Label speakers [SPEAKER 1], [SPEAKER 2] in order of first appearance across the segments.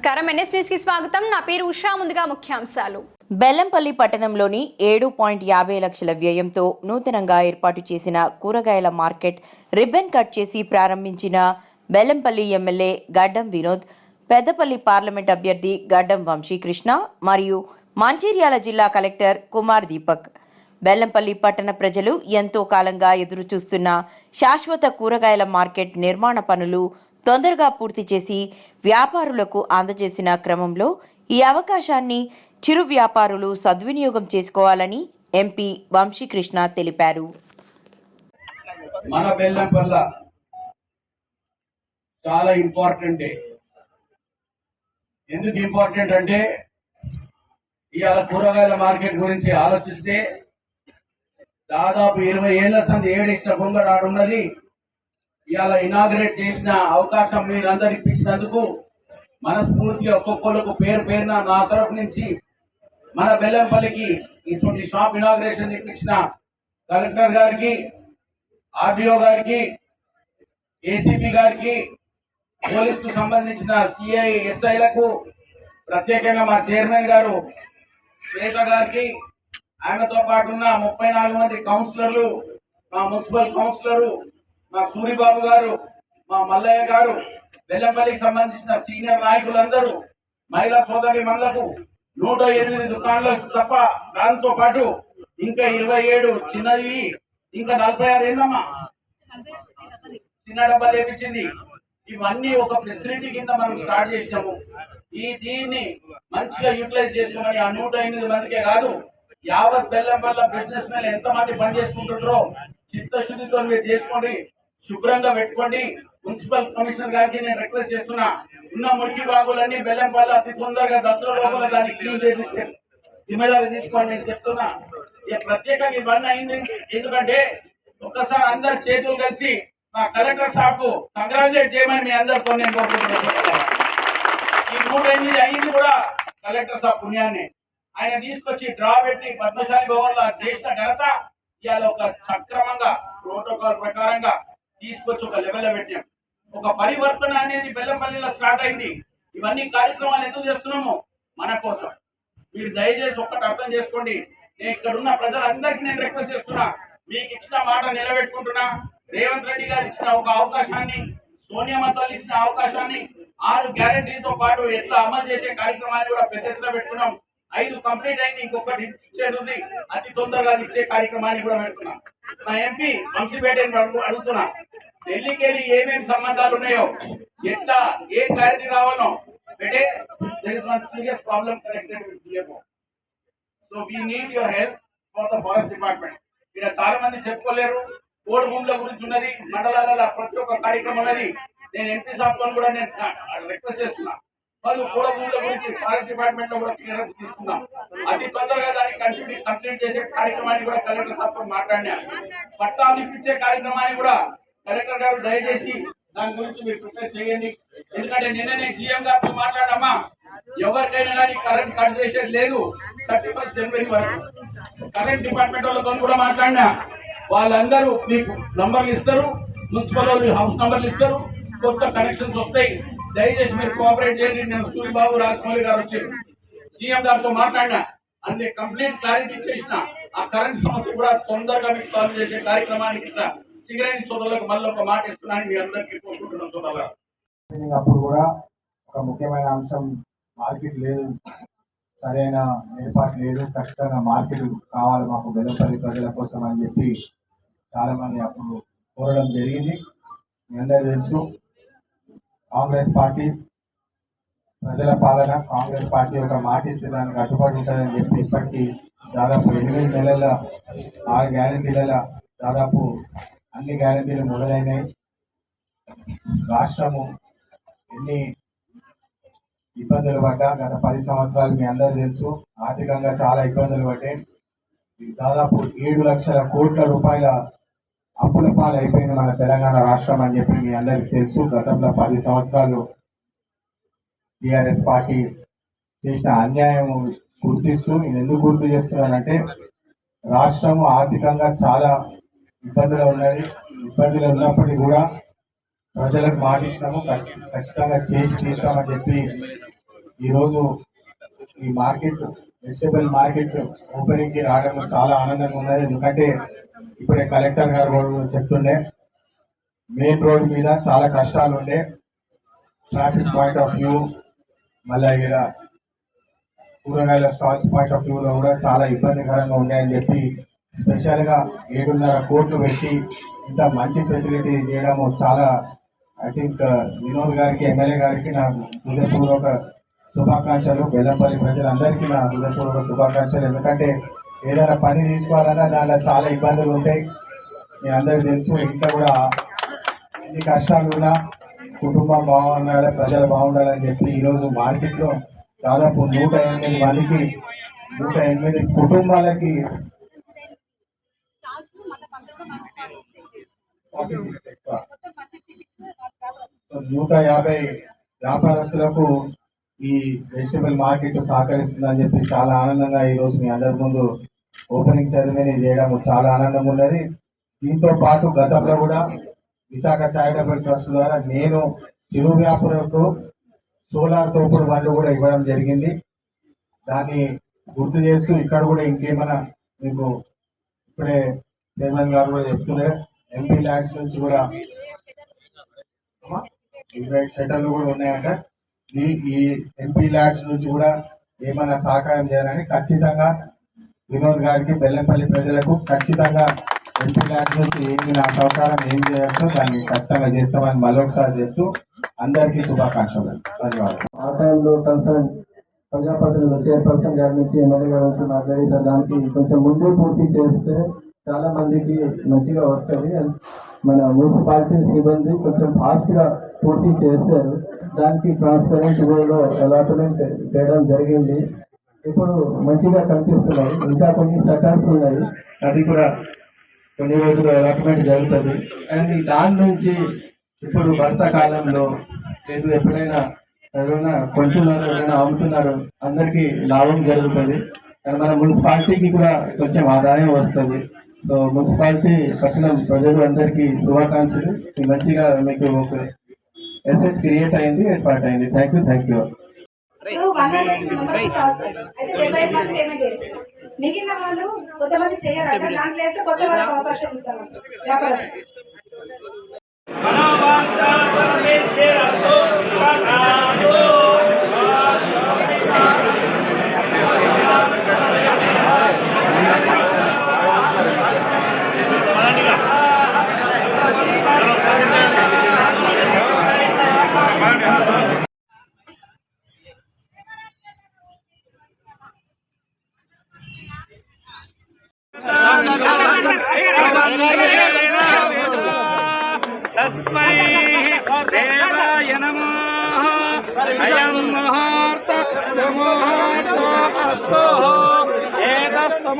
[SPEAKER 1] నమస్కారం. ఎన్ఎస్ న్యూస్కి స్వాగతం. నా పేరు ఉషా. ముందుగా ముఖ్యాంశాలు.
[SPEAKER 2] బెల్లంపల్లి పట్టణంలోని ఏడు పాయింట్ యాభై లక్షల వ్యయంతో నూతనంగా ఏర్పాటు చేసిన కూరగాయల మార్కెట్ రిబ్బన్ కట్ చేసి ప్రారంభించిన బెల్లంపల్లి ఎమ్మెల్యే గడ్డం వినోద్ పెద్దపల్లి పార్లమెంట్ అభ్యర్థి గడ్డం వంశీకృష్ణ మరియు మంచిర్యాల జిల్లా కలెక్టర్ కుమార్ దీపక్. బెల్లంపల్లి పట్టణ ప్రజలు ఎంతో కాలంగా ఎదురుచూస్తున్న శాశ్వత కూరగాయల మార్కెట్ నిర్మాణ పనులు తొందరగా పూర్తి చేసి వ్యాపారులకు అందజేసిన క్రమంలో ఈ అవకాశాన్ని చిరు వ్యాపారులు సద్వినియోగం చేసుకోవాలని ఎంపీ వంశీకృష్ణ తెలిపారు.
[SPEAKER 3] మన బెల్లం బెల్లంపల్ల చాలా ఇంపార్టెంట్ ఎందుకు ఇంపార్టెంట్ అంటే ఇవాళ కూరగాయల మార్కెట్ గురించి ఆలోచిస్తే దాదాపు ఇరవై ఏళ్ళ సంది ఏడిష్ట బొంగడు ఆడున్నది. ఇవాళ ఇనాగ్రేట్ చేసిన అవకాశం మీరందరూ ఇప్పించినందుకు మనస్ఫూర్తిగా ఒక్కొక్కరికి పేరు పేరున నా తరఫు నుంచి మన బెల్లంపల్లికి ఇటువంటి షాప్ ఇనాగ్రేషన్ ఇప్పించిన కలెక్టర్ గారికి ఆర్డీఓ గారికి ఏసీపీ గారికి పోలీసుకు సంబంధించిన సిఐ ఎస్ఐలకు ప్రత్యేకంగా మా చైర్మన్ గారు శ్వేత గారికి ఆమెతో పాటున్న ముప్పై నాలుగు మంది కౌన్సిలర్లు మా మున్సిపల్ కౌన్సిలరు మా సూరిబాబు గారు మా మల్లయ్య గారు బెల్లంపల్లికి సంబంధించిన సీనియర్ నాయకులందరూ మహిళా సోదరి మనలకు నూట ఎనిమిది దుకాణాలకు తప్ప దాంతో పాటు ఇంకా ఇరవై ఏడు చిన్నవి ఇంకా నలభై ఆరు ఏందమ్మా? చిన్న డబ్బా లేపించింది ఇవన్నీ ఒక ఫెసిలిటీ కింద మనం స్టార్ట్ చేసినాము. ఈ దీన్ని మంచిగా యూటిలైజ్ చేసుకోమని ఆ నూట ఎనిమిది మందికే కాదు యావత్ బెల్లం వల్ల బిజినెస్ మీద ఎంత మంది పని చేసుకుంటుంటారో చిత్తశుద్ధితో మీరు చేసుకోండి. శుభ్రంగా పెట్టుకోండి. మున్సిపల్ కమిషనర్ గారికి నేను రిక్వెస్ట్ చేస్తున్నా. ఉన్న మురికి బాగులన్నీ బెల్లంపల్లి అతి తొందరగా దసరా లోపల దాన్ని క్లీన్ చేసి జిమ్మేదారి తీసుకోండి నేను చెప్తున్నా. ఇక ప్రత్యేకంగా ఇవన్నీ అయింది. ఎందుకంటే ఒక్కసారి అందరు చేతులు కలిసి మా కలెక్టర్ సాబ్ కంగ్రాచులేట్ చేయమని మీ అందరితో నేను కోరుకుంటున్నాను ఈ మూడు ఎనిమిది అయింది కూడా కలెక్టర్ సాబ్ పుణ్యాన్ని. ఆయన తీసుకొచ్చి డ్రా పెట్టి పద్మశాలి భవన్లో చేసిన ఘనత ఇవాళ ఒక సక్రమంగా ప్రోటోకాల్ ప్రకారంగా తీసుకొచ్చి ఒక లెవెల్లో పెట్టాం ఒక పరివర్తన అనేది బెల్లంపల్లిలో స్టార్ట్ అయింది. ఇవన్నీ కార్యక్రమాలు ఎందుకు చేస్తున్నాము మన కోసం. మీరు దయచేసి ఒక్కటి అర్థం చేసుకోండి. నేను ఇక్కడ ఉన్న ప్రజలందరికీ నేను రిక్వెస్ట్ చేస్తున్నా. మీకు ఇచ్చిన మాట నిలబెట్టుకుంటున్నా. రేవంత్ రెడ్డి గారు ఇచ్చిన ఒక అవకాశాన్ని సోనియా తల్లి ఇచ్చిన అవకాశాన్ని ఆరు గ్యారంటీతో పాటు ఎట్లా అమలు చేసే కార్యక్రమాన్ని కూడా పెద్ద ఎత్తున పెట్టుకున్నాం. ఐదు కంప్లీట్ అయింది ఇంకొకటి ఇచ్చేది ఉంది. అతి తొందరగా ఇచ్చే కార్యక్రమాన్ని కూడా పెడుతున్నాం. నా ఎంపీ వంశీపేటని అడుగుతున్నా. ఢిల్లీకి వెళ్ళి ఏమేమి సంబంధాలు ఉన్నాయో ఎట్లా ఏ క్లారిటీ రావాలో but there is one serious problem connected with DFO so we need your help for the forest department ఇక్కడ చాలా మంది చెప్పుకోలేరు. కోడి భూముల గురించి ఉన్నది మండలాల ప్రతి ఒక్క కార్యక్రమం ఉన్నది. నేను ఎంపీ సాఫ్ట్వేర్ కూడా నేను రిక్వెస్ట్ చేస్తున్నా. మరియు కోడ భూముల గురించి ఫారెస్ట్ డిపార్ట్మెంట్లో కూడా క్లియరెన్స్ తీసుకున్నాం. అతి తొందరగా దాన్ని కంప్లీట్ కంప్లీట్ చేసే కార్యక్రమాన్ని కూడా కలెక్టర్ సాబ్తో మాట్లాడినా. పట్టాలు ఇప్పించే కార్యక్రమాన్ని కూడా కలెక్టర్ గారు దయచేసి దాని గురించి మీరు ప్రిపేర్ చేయండి. ఎందుకంటే నిన్ననే జీఎం గారితో మాట్లాడమ్మా ఎవరికైనా కానీ కరెంట్ కట్ చేసేది లేదు థర్టీ ఫస్ట్ జనవరి వరకు. కరెంట్ డిపార్ట్మెంట్ వాళ్ళతో కూడా మాట్లాడినా. వాళ్ళందరూ మీకు నంబర్లు ఇస్తారు మున్సిపల్ వాళ్ళు హౌస్ నంబర్లు ఇస్తారు కొత్త కనెక్షన్స్ వస్తాయి. దయచేసి మీరు కోఆపరేట్ చేయండి. నేను సూరిబాబు రాజమౌళి గారు వచ్చి సీఎం గారితో మాట్లాడినా అన్ని కంప్లీట్ క్లారిటీ ఇచ్చేసిన. ఆ కరెంట్ సమస్య కూడా తొందరగా మీకు సాల్వ్ చేసే కార్యక్రమానికి ఇట్లా సిగరెట్ సోదరులకు మళ్ళీ ఒక మాట ఇస్తున్నాను మీ అందరికీ కోరుకుంటున్నాం సోదరులు
[SPEAKER 4] అప్పుడు కూడా ఒక ముఖ్యమైన అంశం మార్కెట్ లేదు. సరైన ఏర్పాటు లేదు. ఖచ్చితంగా మార్కెట్ కావాలి మాకు బెల్లంపల్లి ప్రజల కోసం అని చెప్పి చాలా మంది అప్పుడు కోరడం జరిగింది. మీ అందరూ తెలుసు. కాంగ్రెస్ పార్టీ ప్రజల పాలన కాంగ్రెస్ పార్టీ ఒక మాట ఇస్తే దానికి కట్టుబడి ఉంటుందని చెప్పి ఇప్పటికీ దాదాపు ఎనిమిది నెలల ఆరు గ్యారంటీల దాదాపు అన్ని గ్యారంటీలు మొదలైనాయి. రాష్ట్రము ఎన్ని ఇబ్బందులు పడ్డా గత పది సంవత్సరాలు మీ అందరూ తెలుసు. ఆర్థికంగా చాలా ఇబ్బందులు పడ్డాయి. దాదాపు ఏడు లక్షల కోట్ల రూపాయల అప్పుల పాలు అయిపోయింది మన తెలంగాణ రాష్ట్రం అని చెప్పి మీ అందరికీ తెలుసు. గతంలో పది సంవత్సరాలు టిఆర్ఎస్ పార్టీ చేసిన అన్యాయం గుర్తిస్తూ నేను ఎందుకు గుర్తు చేస్తున్నానంటే రాష్ట్రము ఆర్థికంగా చాలా ఇబ్బందులు ఉన్నది. ఇబ్బందులు ఉన్నప్పటికీ కూడా ప్రజలకు మాట ఖచ్చితంగా చేసి తీస్తామని చెప్పి ఈరోజు ఈ మార్కెట్ వెజిటబుల్ మార్కెట్ ఓపెనింగ్కి రావడం చాలా ఆనందంగా ఉన్నది. ఎందుకంటే ఇప్పుడే కలెక్టర్ గారు చెప్తుండే మెయిన్ రోడ్ మీద చాలా కష్టాలు ఉండే. ట్రాఫిక్ పాయింట్ ఆఫ్ వ్యూ మళ్ళీ ఇక్కడ కూరగాయల స్టాల్స్ పాయింట్ ఆఫ్ వ్యూలో కూడా చాలా ఇబ్బందికరంగా ఉన్నాయని చెప్పి స్పెషల్గా ఏడున్నర కోట్లు పెట్టి ఇంత మంచి ఫెసిలిటీ చేయడము చాలా ఐ థింక్ వినోద్ గారికి ఎమ్మెల్యే గారికి నాకు హృదయపూర్వక శుభాకాంక్షలు. బెల్లంపల్లి ప్రజలందరికీ నా హృదయపూర్వక శుభాకాంక్షలు. ఎందుకంటే ఏదైనా పని తీసుకోవాలన్నా దాంట్లో చాలా ఇబ్బందులు ఉంటాయి. మీ అందరికీ తెలుసు ఇంకా కూడా ఎన్ని కష్టాలు ఉన్నా కుటుంబం బాగుండాలి ప్రజలు బాగుండాలని చెప్పి ఈరోజు మార్కెట్లో దాదాపు నూట ఎనిమిది మందికి నూట ఎనిమిది కుటుంబాలకి నూట యాభై వ్యాపారస్తులకు ఈ వెజిటబుల్ మార్కెట్ సహకరిస్తుందని చెప్పి చాలా ఆనందంగా ఈ రోజు మీ అందరి ముందు ఓపెనింగ్ సెరమనీ చేయడం చాలా ఆనందంగా ఉన్నది. దీంతో పాటు గతంలో కూడా విశాఖ చారిటబుల్ ట్రస్ట్ ద్వారా నేను చిరు వ్యాపారులకు సోలార్ తోపుడు బండ్లు కూడా ఇవ్వడం జరిగింది. దాన్ని గుర్తు చేస్తూ ఇక్కడ కూడా ఇంకేమైనా మీకు ఇప్పుడే చైర్మన్ గారు కూడా చెప్తున్నారు. ఎంపీ ల్యాండ్స్ నుంచి కూడా షటర్లు కూడా ఉన్నాయంట. ఈ ఈ ఎంపీ ల్యాడ్స్ నుంచి కూడా ఏమైనా సహకారం చేయాలని ఖచ్చితంగా వినోద్ గారికి బెల్లంపల్లి ప్రజలకు ఖచ్చితంగా ఎంపీ ల్యాడ్స్ నుంచి ఏమి నా సహకారం ఏం చేయొచ్చో దాన్ని ఖచ్చితంగా చేస్తామని మరొకసారి చెప్తూ అందరికీ శుభాకాంక్షలు. ధన్యవాదాలు.
[SPEAKER 5] కన్సర్న్ ప్రజాప్రతినిధులు చైర్పర్సన్ గారి నుంచి ఎమ్మెల్యే గారు నుంచి మాట్లాడిన దానికి కొంచెం ముందే పూర్తి చేస్తే చాలా మందికి మంచిగా వస్తుంది. మన మున్సిపాలిటీ సిబ్బంది కొంచెం ఫాస్ట్గా పూర్తి చేశారు దానికి ట్రాన్స్పరెంట్ వేలో అలాట్మెంట్ చేయడం జరిగింది. ఇప్పుడు మంచిగా కనిపిస్తున్నాయి. ఇంకా కొన్ని సెటర్స్ ఉన్నాయి. అది కూడా కొన్ని రోజులు అలాట్మెంట్ జరుగుతుంది. అండ్ దాని నుంచి ఇప్పుడు వర్షాకాలంలో లేదు ఎప్పుడైనా ఎవరైనా కొంటున్నారు ఎవరైనా అమ్ముతున్నారు అందరికీ లాభం జరుగుతుంది. మన మున్సిపాలిటీకి కూడా కొంచెం ఆదాయం వస్తుంది. సో మున్సిపాలిటీ పట్టణం ప్రజలు అందరికీ శుభాకాంక్షలు. మంచిగా మీకు ఎసెట్ క్రియేట్ అయింది ఏర్పాటు అయింది. థ్యాంక్ యూ థ్యాంక్ యూ
[SPEAKER 6] మిగిలిన వాళ్ళు కొంతమంది చేయరు? దాని ప్లేస్లో కొత్త వాళ్ళకి అవకాశం ఇస్తాం వ్యాపారం.
[SPEAKER 7] తస్మై దేవాయ నమో అయం ముహూర్త సుముహూర్తో అస్తో ఏతస్తు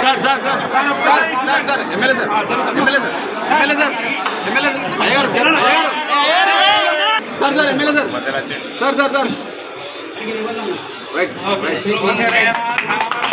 [SPEAKER 7] sir sir sir sir sir sir MLA sir MLA sir MLA sir MLA sir అయ్యారు sir sir MLA sir sir sir sir right right